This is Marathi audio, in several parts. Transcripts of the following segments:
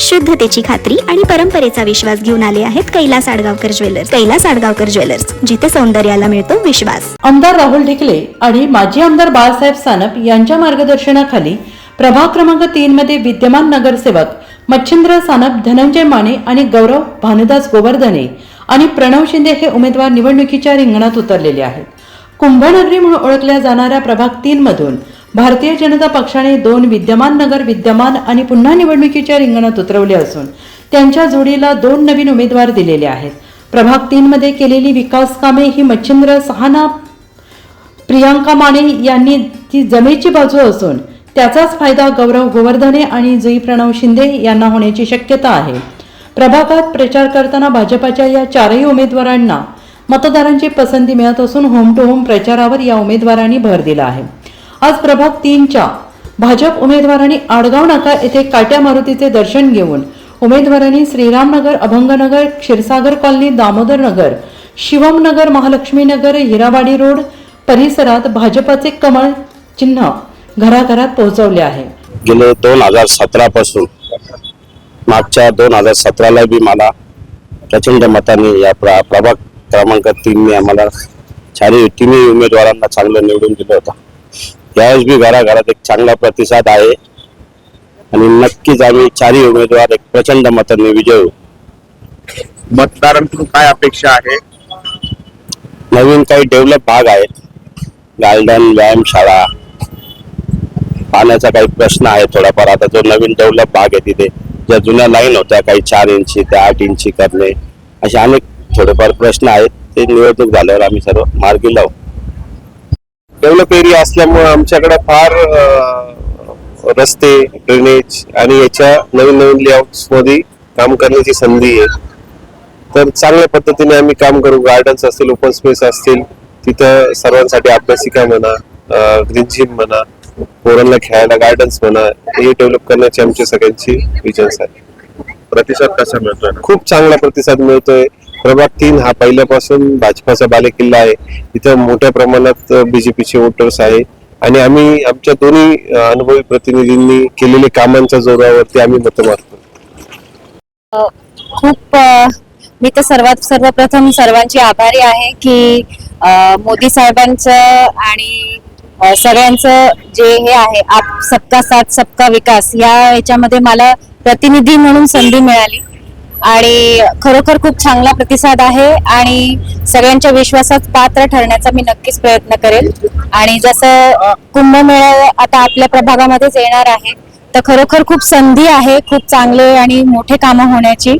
शुद्धतेची खात्री आणि परंपरेचा विश्वास घेऊन आले आहेत कैलास आडगावकर ज्वेलर्स. कैलास आडगावकर ज्वेलर्स जिथे सौंदर्याला मिळतो विश्वास. आमदार राहुल ढिकले आणि माजी आमदार बाळासाहेब सानप यांच्या मार्गदर्शनाखाली प्रभाग क्रमांक तीन मध्ये विद्यमान नगरसेवक मच्छिंद्र सानप धनंजय माने आणि गौरव भानुदास गोवर्धने आणि प्रणव शिंदे हे उमेदवार निवडणुकीच्या रिंगणात उतरलेले आहेत. कुंभनगरी म्हणून ओळखल्या जाणाऱ्या प्रभाग तीन मधून भारतीय जनता पक्षाने दोन विद्यमान नगर विद्यमान आणि पुन्हा निवडणुकीच्या रिंगणात उतरवले असून त्यांच्या जोडीला दोन नवीन उमेदवार दिलेले आहेत. प्रभाग तीनमध्ये केलेली विकास कामे ही मच्छिंद्र सहाना प्रियांका माने यांनी ती जमेची बाजू असून त्याचाच फायदा गौरव गोवर्धने आणि जुई प्रणव शिंदे यांना होण्याची शक्यता आहे. प्रभागात प्रचार करताना भाजपाच्या या चारही उमेदवारांना मतदारांची पसंती मिळत असून होम टू होम प्रचारावर या उमेदवारांनी भर दिला आहे. आज प्रभाग तीनच्या भाजप उमेदवारांनी आडगाव नाका येथे काट्या मारुतीचे दर्शन घेऊन उमेदवारांनी श्रीरामनगर अभंगनगर क्षीरसागर कॉलनी दामोदर नगर शिवमनगर महालक्ष्मीनगर महालक्ष्मी नगर हिरावाडी रोड परिसरात भाजपाचे कमळ चिन्ह घराघरात पोहोचवले आहे. गेले दोन हजार सतरा पासून मागच्या दोन हजार सतराला बी मला प्रचंड मताने या प्र प्रभाग क्रमांक तीनने आम्हाला चारही तिन्ही उमेदवारांना चांगलं निवडून दिलं होतं. यावेळेस बी घराघरात एक चांगला प्रतिसाद आहे. आणि नक्कीच आम्ही चारही उमेदवार एक प्रचंड मताने विजय मतदारांकडून काय अपेक्षा आहे? नवीन काही डेव्हलप भाग आहेत. गार्डन व्यायामशाळा. पाण्याचा काही प्रश्न आहे थोडाफार. आता जो नवीन डेव्हलप भाग आहे तिथे ज्या जुन्या लाईन होत्या काही चार इंची ते आठ इंची करणे असे अनेक थोडेफार प्रश्न आहेत. ते निवडणूक झाल्यावर आम्ही सर्व मार्गी लावू. डेव्हलप एरिया असल्यामुळे आमच्याकडे फार रस्ते ड्रेनेज आणि याच्या नवीन नवीन लेआउट्समध्ये काम करण्याची संधी आहे. तर चांगल्या पद्धतीने आम्ही काम करू. गार्डन्स असतील ओपन स्पेस असतील तिथं सर्वांसाठी अभ्यासिका म्हणा ग्रीन जिम म्हणा पोरांना खेळायला गार्डन्स म्हणा हे डेव्हलप करण्याची आमची सगळ्यांची विजन्स आहे. प्रतिसाद कसा मिळतोय? खूप चांगला प्रतिसाद मिळतोय. प्रभाग तीन हा पहिल्यापासून भाजपाचा बालेकिल्ला आहे. इथं मोठ्या प्रमाणात बीजेपीचे वोटर्स आहे. आणि आम्ही आमच्या दोन्ही अनुभवी प्रतिनिधींनी केलेल्या कामांच्या जोरावरती आम्ही मत मारतो. खूप मी तर सर्वात सर्वप्रथम सर्वांची आभारी आहे की मोदी साहेबांचं आणि सगळ्यांचं जे हे आहे आप सबका साथ सबका विकास या याच्यामध्ये मला प्रतिनिधी म्हणून संधी मिळाली. आणि खरोखर खूप चांगला प्रतिसाद आहे आणि सगळ्यांच्या विश्वासात पात्र ठरण्याचा मी नक्कीच प्रयत्न करेल. आणि जसं कुंभमेळा आता आपल्या प्रभागामध्येच येणार आहे तर खरोखर खूप संधी आहे खूप चांगले आणि मोठे कामं होण्याची.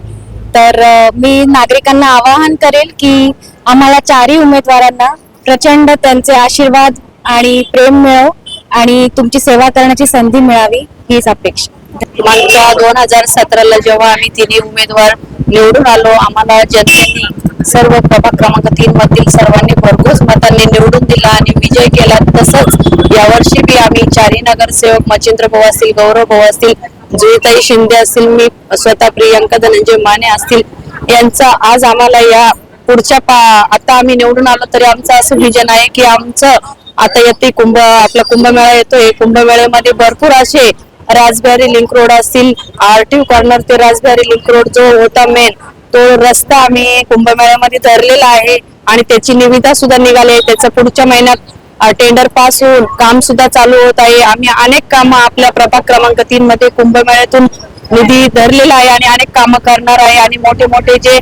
तर मी नागरिकांना आवाहन करेल की आम्हाला चारही उमेदवारांना प्रचंड त्यांचे आशीर्वाद आणि प्रेम मिळो आणि तुमची सेवा करण्याची संधी मिळावी हीच अपेक्षा. मागच्या दोन हजार सतराला जेव्हा आम्ही तिन्ही उमेदवार निवडून आलो आम्हाला जनतेने सर्व प्रभाग क्रमांक तीन मधील सर्वांनी भरघोस मतांनी निवडून दिला आणि विजय केला. तसंच यावर्षी बी आम्ही चारी नगरसेवक मच्छिंद्र भाऊ असतील गौरव भाऊ असतील जुईताई शिंदे असतील मी स्वतः प्रियंका धनंजय माने असतील यांचा आज आम्हाला या पुढच्या पा आता आम्ही निवडून आलो तरी आमचं असं विजन आहे की आमचं आता येते कुंभ आपला कुंभमेळा येतोय. कुंभमेळ्यामध्ये भरपूर असे राजबेरी लिंक रोड असतील आरटीओ कॉर्नर ते राजबेरी लिंक रोड जो होता मेन तो रस्ता आम्ही कुंभमेळ्यामध्ये धरलेला आहे आणि त्याची निविदा सुद्धा निघाली आहे. त्याचं पुढच्या महिन्यात टेंडर पास होऊन काम सुद्धा चालू होत आहे. आम्ही अनेक कामं आपल्या प्रभाग क्रमांक तीन मध्ये कुंभमेळ्यातून निधी धरलेला आहे आणि अनेक कामं करणार आहे. आणि मोठे मोठे जे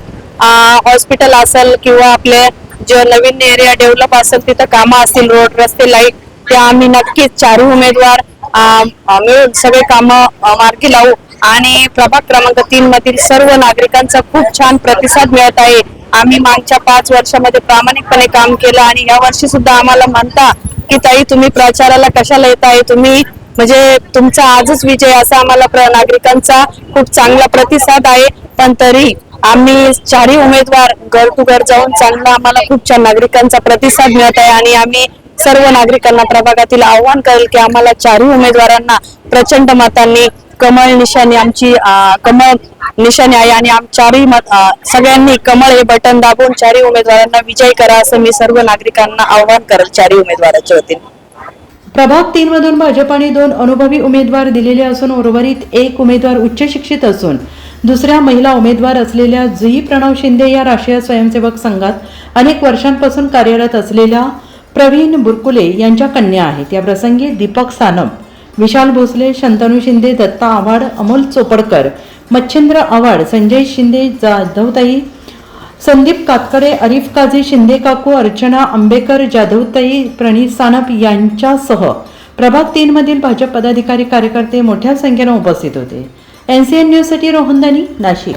हॉस्पिटल असेल किंवा आपले जे नवीन एरिया डेव्हलप असेल तिथं कामं असतील रोड रस्ते लाइट ते आम्ही नक्कीच चारू उमेदवार अं, मिळून सगळे काम मार्गी लावू. आणि प्रभाग क्रमांक तीन मधील सर्व नागरिकांचा खूप छान प्रतिसाद मिळत आहे. आम्ही मागच्या पाच वर्षामध्ये प्रामाणिकपणे काम केलं आणि या वर्षी सुद्धा आम्हाला म्हणता की ताई तुम्ही प्रचाराला कशाला येत आहे? तुम्ही म्हणजे तुमचा आजच विजय असा आम्हाला प्र- नागरिकांचा खूप चांगला प्रतिसाद आहे. पण तरी आम्ही चारही उमेदवार घर टू घर जाऊन चांगला आम्हाला खूप छान नागरिकांचा प्रतिसाद मिळत आहे आणि आम्ही सर्व नागरिकांना प्रभागातील आव्हान करेल की आम्हाला चारही उमेदवारांना प्रचंड मतांनी कमळ निशाणी आमची कमळ निशाणी आहे आणि आम चारही मत सगळ्यांनी कमळ हे बटन दाबून चारही उमेदवारांना विजय करा असं मी सर्व नागरिकांना आव्हान करेल चारही उमेदवाराच्या वतीने. प्रभाग तीन मधून भाजपाने दोन अनुभवी उमेदवार दिलेले असून उर्वरित एक उमेदवार उच्च शिक्षित असून दुसऱ्या महिला उमेदवार असलेल्या जुई प्रणव शिंदे या राष्ट्रीय स्वयंसेवक संघात अनेक वर्षांपासून कार्यरत असलेल्या प्रवीण बुरकुले यांच्या कन्या आहेत. या प्रसंगी दीपक सानप विशाल भोसले शंतनू शिंदे दत्ता आव्हाड अमोल चोपडकर मच्छिंद्र आव्हाड संजय शिंदे जाधवताई संदीप कातकडे अरिफ काझी शिंदे काकू अर्चना आंबेकर जाधवताई प्रणीत सानप यांच्यासह प्रभाग तीन मधील भाजप पदाधिकारी कार्यकर्ते मोठ्या संख्येनं उपस्थित होते. एन सी न्यूजसाठी रोहन दानी नाशिक.